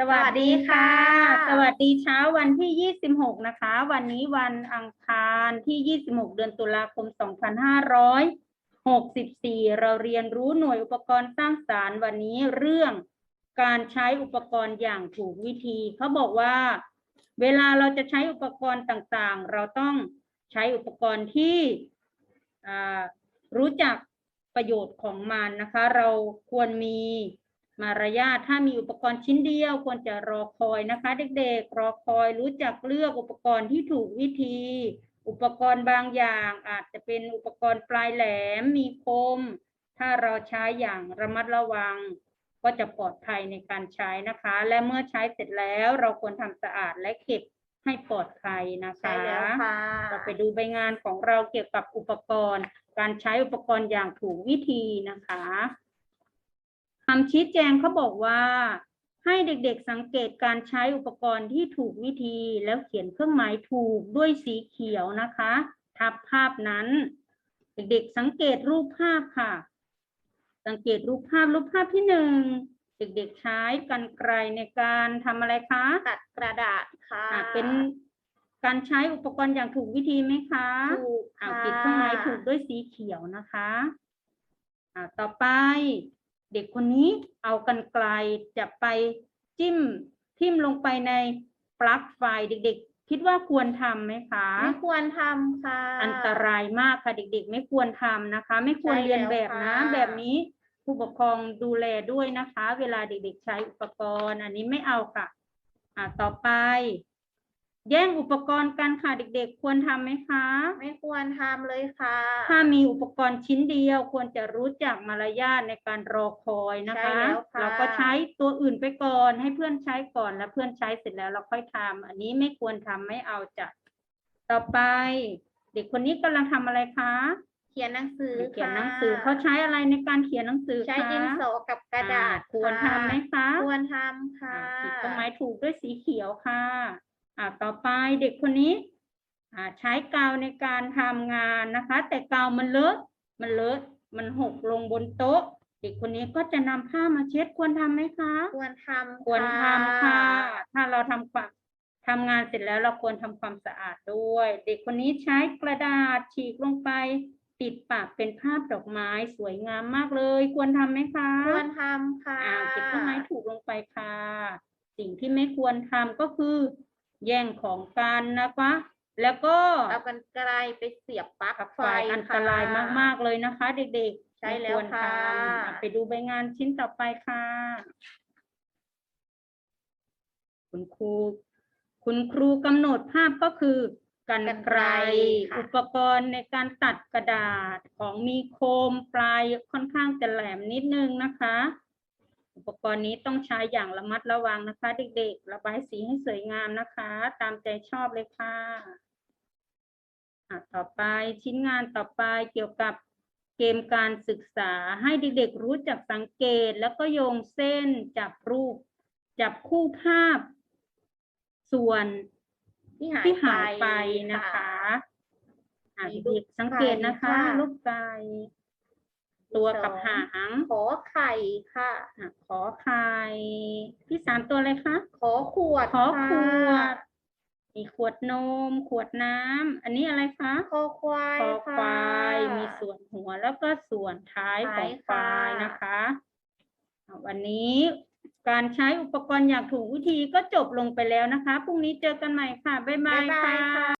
สวัสดีค่ะ สวัสดีเช้าวันที่ 26 นะคะ วันนี้วันอังคารที่ 26 เดือนตุลาคม 2564 เราเรียนรู้หน่วยอุปกรณ์สร้างสารรค์วันนี้เรื่องการใช้อุปกรณ์อย่างถูกวิธีเขาบอกว่า เวลาเราจะใช้อุปกรณ์ต่างๆ เราต้องใช้อุปกรณ์ที่อ่ารู้จักประโยชน์ของมันนะคะ เราควรมี มารยาทถ้ามีอุปกรณ์ชิ้นเดียวควรจะรอคอยนะคะ เด็กๆ รอคอยรู้จักเลือกอุปกรณ์ที่ถูกวิธี อุปกรณ์บางอย่าง อาจจะเป็นอุปกรณ์ปลายแหลมมีคม ถ้าเราใช้อย่างระมัดระวัง ก็จะปลอดภัยในการใช้นะคะ และเมื่อใช้เสร็จแล้วเราควรทำสะอาดและเก็บให้ปลอดภัยนะคะใช่แล้วค่ะเราไปดูใบงานของเราเกี่ยวกับอุปกรณ์ การใช้อุปกรณ์อย่างถูกวิธีนะคะ คำชี้แจงเขาบอกว่า ให้เด็กๆสังเกตการใช้อุปกรณ์ที่ถูกวิธีแล้วเขียนเครื่องหมายถูกด้วยสีเขียวนะคะ ทับภาพนั้น เด็กๆสังเกตรูปภาพค่ะ สังเกตรูปภาพรูปภาพที่หนึ่งเด็กๆใช้กรรไกรในการทำอะไรคะตัดกระดาษค่ะอ่าเป็นการใช้อุปกรณ์อย่างถูกวิธีไหมคะถูกอ่าค่ะติดเครื่องหมายถูกด้วยสีเขียวนะคะ อ่าต่อไป เด็กคนนี้เอากันไกลจะไปจิ้มทิ่มลงไปในปลั๊กไฟเด็ก ๆ คิดว่าควรทำไหมคะ ไม่ควรทำค่ะ อันตรายมากค่ะเด็ก ๆ ไม่ควรทำนะคะ ไม่ควรใช่เรียนแล้วแบบนะค่ะแบบนี้ผู้ปกครองดูแลด้วยนะคะ เวลาเด็ก ๆ ใช้อุปกรณ์ อันนี้ไม่เอาค่ะ อ่าต่อไป แย่งอุปกรณ์กันค่ะเด็กๆ ควรทำไหมคะ ไม่ควรทำเลยค่ะ ถ้ามีอุปกรณ์ชิ้นเดียวควรจะรู้จักมารยาทในการรอคอยนะใช่คะแล้วค่ะ เราก็ใช้ตัวอื่นไปก่อนให้เพื่อนใช้ก่อนแล้วเพื่อนใช้เสร็จแล้วเราค่อยทำอันนี้ไม่ควรทำไม่เอาจ้ะต่อไป เด็กคนนี้กำลังทำอะไรคะเขียนหนังสือเขียนหนังค่ะสือเขาใช้อะไรในการเขียนหนังสือใช้คะดินสอกับกระดาษอ่ควรทำไหมคะควรทำค่ะ อ่าขีดต้นไม้ถูกด้วยสีเขียวค่ะ อ่าต่อไปเด็กคนนี้อ่าใช้กาวในการทำงานนะคะ แต่กาวมันเลอะมันเลอะมันหกลงบนโต๊ะ เด็กคนนี้ก็จะนำผ้ามาเช็ดควรทำไหมคะ ควรทำควรทำค่ะ ถ้าเราทำความทำงานเสร็จแล้วเราควรทำความสะอาดด้วย เด็กคนนี้ใช้กระดาษฉีกลงไป ติดปากเป็นภาพดอกไม้สวยงามมากเลย ควรทำไหมคะควรทำค่ะอ่าเก็บต้นไม้ถูกลงไปค่ะ สิ่งที่ไม่ควรทำก็คือ แย่งของกันนะคะ แล้วก็เอากันไกลไปเสียบปลั๊กขับไฟไฟอันตรายมาก ๆ เลยนะคะ เด็กๆใช่ไม่แล้วรทำค่ะอะ ไปดูใบงานชิ้นต่อไปค่ะ คุณครูคุณครูกำหนดภาพก็คือกันไกรอุปกรณ์ในการตัดกระดาษของมีโคมปลายค่อนข้างจะแหลมนิดนึงนะคะ อุปกรณ์นี้ต้องใช้อย่างระมัดระวังนะคะ เด็กๆ ระบายสีให้สวยงามนะคะ ตามใจชอบเลยค่ะอะต่อไปชิ้นงานต่อไปเกี่ยวกับเกมการศึกษาให้เด็กๆรู้จักสังเกตแล้วก็โยงเส้นจับรูป จับคู่ภาพ ส่วนที่หายที่หายไปนะคะอะมีเด็กๆสังเกตนะคะไก่ค่ะลูกไก่ ตัวกับหางขอไข่ค่ะอะขอไข่ ที่สามตัวเลยคะ ขอขวดขอขวค่ะดมีขวดนม ขวดน้ำ อันนี้อะไรคะคอควายคอควายค่ะมีส่วนหัวแล้วก็ส่วนท้ายของควายท้ายค่ะนะคะอะวันนี้การใช้อุปกรณ์อย่างถูกวิธีก็จบลงไปแล้วนะคะ พรุ่งนี้เจอกันใหม่ค่ะ บ๊ายบายบ๊ายบายค่ะค่ะ